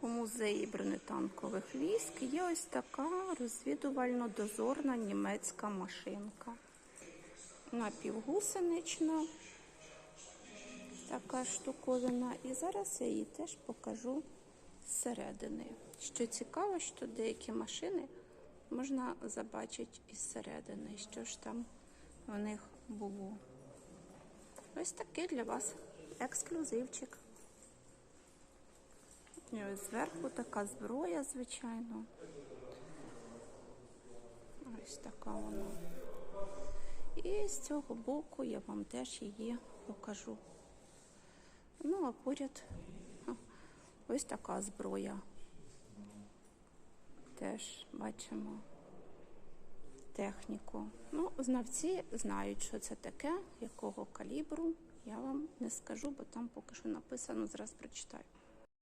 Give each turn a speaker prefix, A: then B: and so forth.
A: У музеї бронетанкових військ є ось така розвідувально-дозорна німецька машинка. Напівгусенична така штуковина. І зараз я її теж покажу зсередини. Що цікаво, що деякі машини можна забачити із середини, що ж там в них було. Ось такий для вас ексклюзивчик. І ось зверху така зброя, звичайно. Ось така вона. І з цього боку я вам теж її покажу. Ну, а поряд ось така зброя. Теж бачимо техніку. Ну, знавці знають, що це таке, якого калібру. Я вам не скажу, бо там поки що написано, зараз прочитаю.